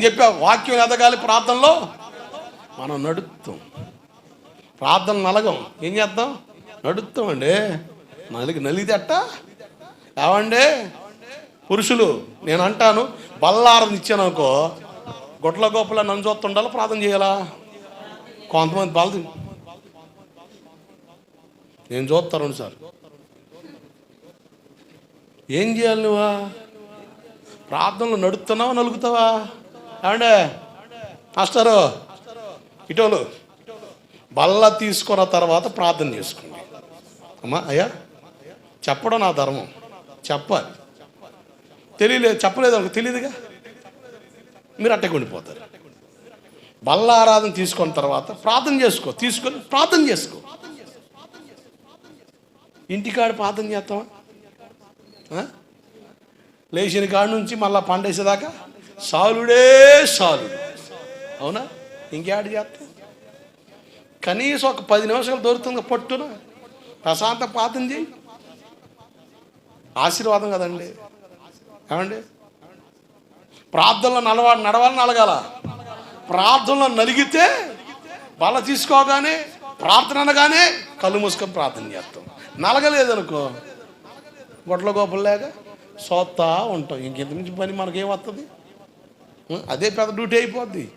నేను చెప్పా వాక్యం ఎదగాలి ప్రార్థనలో? మనం నడుస్తాం ప్రార్థన నలగం. ఏం చేద్దాం? నడుస్తాం అండి నలిగి నలిగితే ఏమండి? పురుషులు నేను అంటాను బల్లారం ఇచ్చాను అనుకో గొడ్ల గోపల నన్ను చూస్తుండాలి ప్రార్థన చేయాలా? కొంతమంది బల నేను చూస్తాను సార్. ఏం చేయాలి నువ్వా? ప్రార్థనలు నడుస్తున్నావా నలుగుతావా? ఏమండే? మాస్టరు ఇటోలు. బల్ల తీసుకున్న తర్వాత ప్రార్థన చేసుకోండి. అమ్మా అయ్యా చెప్పడం నా ధర్మం. చెప్పాలి. తెలియలేదు చెప్పలేదు వాళ్ళకి తెలియదుగా? మీరు అట్టే ఉండిపోతారు బల్ల ఆరాధన తీసుకున్న తర్వాత ప్రార్థన చేసుకో తీసుకొని ప్రార్థన చేసుకో. ఇంటికాడ ప్రార్థన చేస్తావా? లేచిన కాడ నుంచి మళ్ళా పండేసేదాకా? సాలుడే సాలుడు అవునా? ఇంకేడు చేస్తాం కనీసం ఒక పది నిమిషాలు దొరుకుతుంది పట్టున. ప్రశాంత ప్రార్థన చేయి ఆశీర్వాదం కదండి. ఏమండి? ప్రార్థనలో నడవ నడవాలి నలగాల ప్రార్థనలో నలిగితే బల తీసుకోగానే ప్రార్థన అనగానే కళ్ళు మూసుకొని ప్రార్థన చేస్తాం. నలగలేదనుకో. గొడ్ల గోపలు లేక సోత్తా ఉంటాం. ఇంకెంత నుంచి పని మనకేం వస్తుంది అదే పెద్ద డ్యూటీ అయిపోద్ది.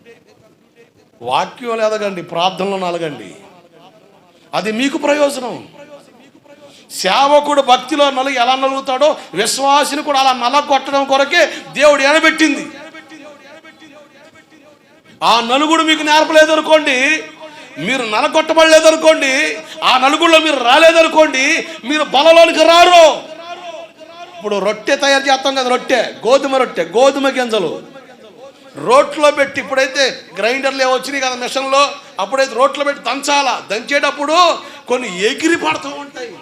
వాక్యం ఎదగండి ప్రార్థనలో నలగండి. అది మీకు ప్రయోజనం. సేవకుడు భక్తిలో నలుగు ఎలా నలుగుతాడో విశ్వాసిని కూడా అలా నలగొట్టడం కొరకే దేవుడు ఎనబెట్టింది. ఆ నలుగుడు మీకు నేర్పలేదనుకోండి మీరు నలగొట్టబడలేదనుకోండి ఆ నలుగుడులో మీరు రాలేదనుకోండి మీరు బలలోనికి రారు. ఇప్పుడు రొట్టె తయారు చేస్తాం కదా రొట్టె గోధుమ రొట్టె గోధుమ గింజలు. రోట్లో పెట్టి ఇప్పుడైతే గ్రైండర్లు వచ్చినాయి కదా మిషన్లో అప్పుడైతే రోట్లో పెట్టి దంచాలా. దంచేటప్పుడు కొన్ని ఎగిరి పడుతూ ఉంటాయి.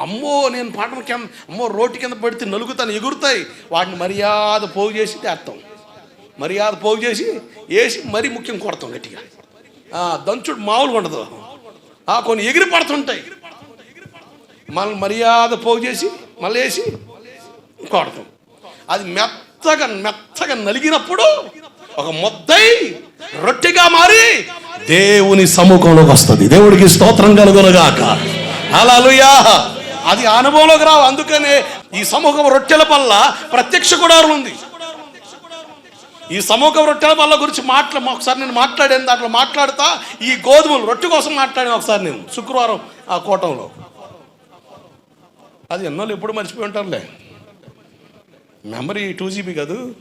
అమ్మో నేను పాటం కింద అమ్మో రోటి కింద పెడితే నలుగుతాను ఎగురుతాయి. వాటిని మర్యాద పోగు చేసి తెస్తాం మర్యాద పోగు చేసి వేసి మరీ ముఖ్యం కొడతాం గట్టిగా. దంచుడు మామూలుగా ఉండదు. ఆ, కొన్ని ఎగిరి పడుతుంటాయి మళ్ళీ మర్యాద పోగు చేసి మళ్ళీ వేసి కొడతాం. అది మెత్త మెత్తగా మెత్తగా నలిగినప్పుడు ఒక మొత్తై రొట్టెగా మారి దేవుని సముఖంలోకి వస్తుంది. దేవుడికి స్తోత్రం కలుగునగాక. అలాలుయా అది అనుభవంలోకి రావు. అందుకనే ఈ సమూహం రొట్టెల పల్ల ప్రత్యక్ష గుడారం ఉంది. ఈ సమూహం రొట్టెల పల్ల గురించి మాట్లా ఒకసారి నేను మాట్లాడాను దాంట్లో మాట్లాడుతా. ఈ గోధుమలు రొట్టె కోసం మాట్లాడాను ఒకసారి నేను. శుక్రవారం ఆ కూటంలో. అది ఎన్నోళ్ళు ఎప్పుడు మర్చిపోయి ఉంటారులే. మెమరీ టూ జీబీ కాదు.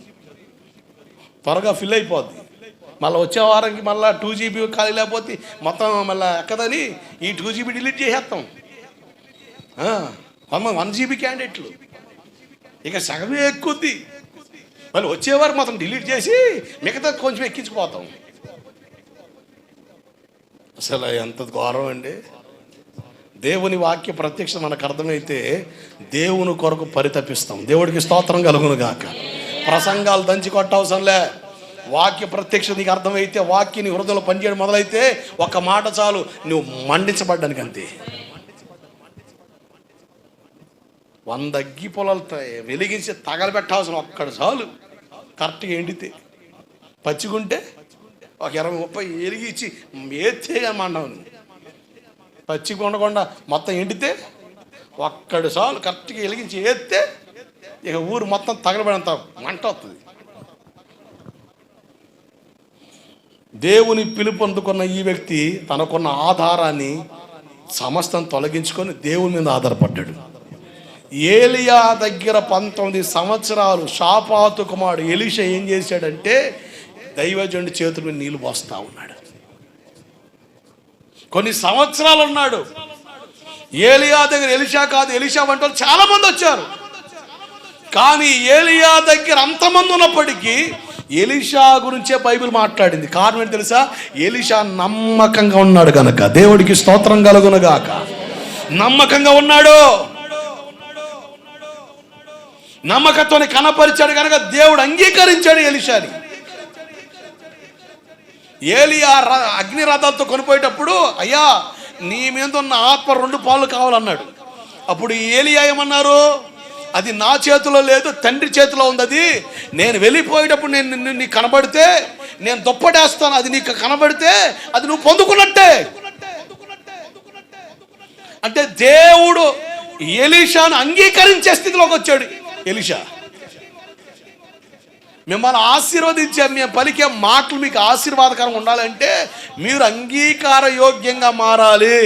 త్వరగా ఫిల్ అయిపోద్ది. మళ్ళీ వచ్చే వారానికి మళ్ళీ టూ జీబీ ఖాళీ లేకపోతే మొత్తం మళ్ళీ ఎక్కదని ఈ టూ జీబీ డిలీట్ చేసేస్తాం. కొంత వన్ జీబీ క్యాండిడేట్లు. ఇక సగమే ఎక్కుద్ది. మళ్ళీ వచ్చేవారు మొత్తం డిలీట్ చేసి మిగతా కొంచెం ఎక్కించిపోతాం అసలు ఎంత ఘోరం అండి. దేవుని వాక్య ప్రత్యక్ష మనకు అర్థమైతే దేవుని కొరకు పరితపిస్తాం. దేవుడికి స్తోత్రం కలుగును గాక. ప్రసంగాలు దంచి కొట్టవసరంలే. వాక్య ప్రత్యక్ష నీకు అర్థమైతే వాక్య నీ హృదయంలో పనిచేయడం మొదలైతే ఒక మాట చాలు నువ్వు మండించబడ్డానికి అంతే. వంద అగ్గి పొలాలు వెలిగించి తగలబెట్టాల్సిన ఒక్కడు చాలు. కరెక్ట్గా ఎండితే పచ్చిగుంటే ఒక ఇరవై ముప్పై వెలిగించి ఏతే మండవు పచ్చి కొండకొండ మొత్తం ఎండితే ఒక్కడు సార్లు కరెక్ట్గా వెలిగించి ఏత్తే ఇక ఊరు మొత్తం తగలబడంత మంట వస్తుంది దేవుని పిలుపు అందుకున్న ఈ వ్యక్తి తనకున్న ఆధారాన్ని సమస్తం తొలగించుకొని దేవుని మీద ఆధారపడ్డాడు. ఏలియా దగ్గర పంతొమ్మిది సంవత్సరాలు షాపాతు కుమారుడు ఎలిషా ఏం చేశాడంటే దైవజనుడి చేతుల మీద నీళ్ళు పోస్తా ఉన్నాడు. కొన్ని సంవత్సరాలు ఉన్నాడు. ఏలియా దగ్గర ఎలిషా కాదు ఎలిషా వంటి వాళ్ళు చాలా మంది వచ్చారు. కానీ ఏలియా దగ్గర అంతమంది ఉన్నప్పటికీ ఎలిషా గురించే బైబిల్ మాట్లాడింది. కారణం ఏంటి తెలుసా? ఎలిషా నమ్మకంగా ఉన్నాడు కనుక దేవుడికి స్తోత్రం కలుగునగాక. నమ్మకంగా ఉన్నాడు. నమ్మకత్వాన్ని కనపరిచాడు కనుక దేవుడు అంగీకరించాడు ఎలిషాని. ఏలియా ర- అగ్ని రథాలతో కొనిపోయేటప్పుడు అయ్యా నీ మీద ఉన్న ఆత్మ రెండు పాలు కావాలన్నాడు. అప్పుడు ఏలియా ఏమన్నారు? అది నా చేతిలో లేదు తండ్రి చేతిలో ఉంది అది నేను వెళ్ళిపోయేటప్పుడు నేను నిన్ను నీకు కనబడితే నేను దుప్పటేస్తాను. అది నీకు కనబడితే అది నువ్వు పొందుకున్నట్టే. అంటే దేవుడు ఎలీషాను అంగీకరించే స్థితిలోకి వచ్చాడు. ఎలీషా మిమ్మల్ని ఆశీర్వదించే మేము పలికే మాటలు మీకు ఆశీర్వాదకరం ఉండాలంటే మీరు అంగీకార యోగ్యంగా మారాలి.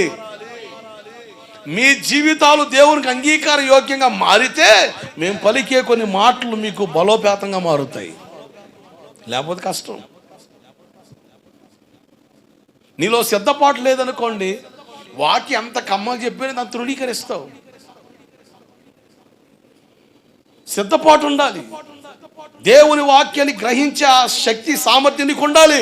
మీ జీవితాలు దేవునికి అంగీకార యోగ్యంగా మారితే మేము పలికే కొన్ని మాటలు మీకు బలోపేతంగా మారుతాయి. లేకపోతే కష్టం. నీలో సిద్ధపాటు లేదనుకోండి వాకి ఎంత కమ్మగా చెప్పినా దాన్ని తృణీకరిస్తావు. సిద్ధపాటు ఉండాలి. దేవుని వాక్యాన్ని గ్రహించే ఆ శక్తి సామర్థ్యం నీకు ఉండాలి.